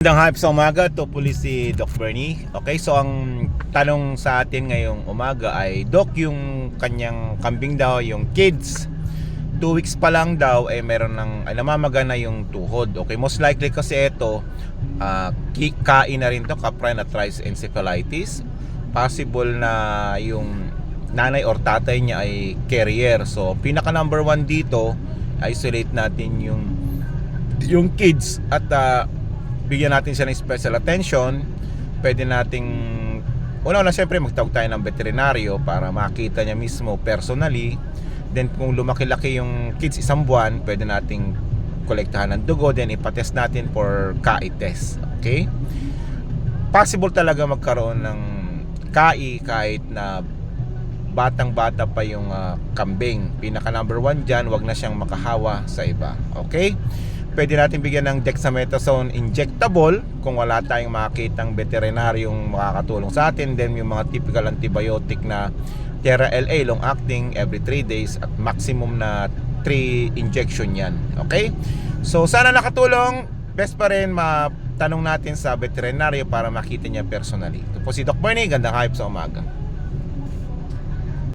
Magandang hype sa umaga, to puli si Doc Bernie. Okay, so ang tanong sa atin ngayong umaga ay, Doc, yung kanyang kambing daw, yung kids, two weeks pa lang daw, eh meron ng, ay, namamaga na yung tuhod. Okay, most likely kasi ito, ki- kain na rin to, caprinatritis encephalitis. Possible na yung nanay or tatay niya ay carrier. So, pinaka number one dito, isolate natin yung yung kids at ah, bigyan natin siya ng special attention. Pwede nating una na siyempre magtawag tayo ng veterinaryo para makita niya mismo personally. Then kung lumaki-laki yung kids isang buwan, pwede nating kolektahan ng dugo then ipatest natin for KAI test. Okay? Possible talaga magkaroon ng KAI kahit na batang-bata pa yung ah, kambing. Pinaka number one dyan, wag na siyang makahawa sa iba. Okay? Pwede natin bigyan ng dexamethasone injectable kung wala tayong makitang veterinaryong makakatulong sa atin. Then yung mga typical antibiotic na Terra LA long acting every 3 days at maximum na 3 injection yan. Okay? So sana nakatulong. Best pa rin matanong natin sa veterinaryo para makita niya personally. Ito po si Doc Bernie. Gandang hype sa umaga.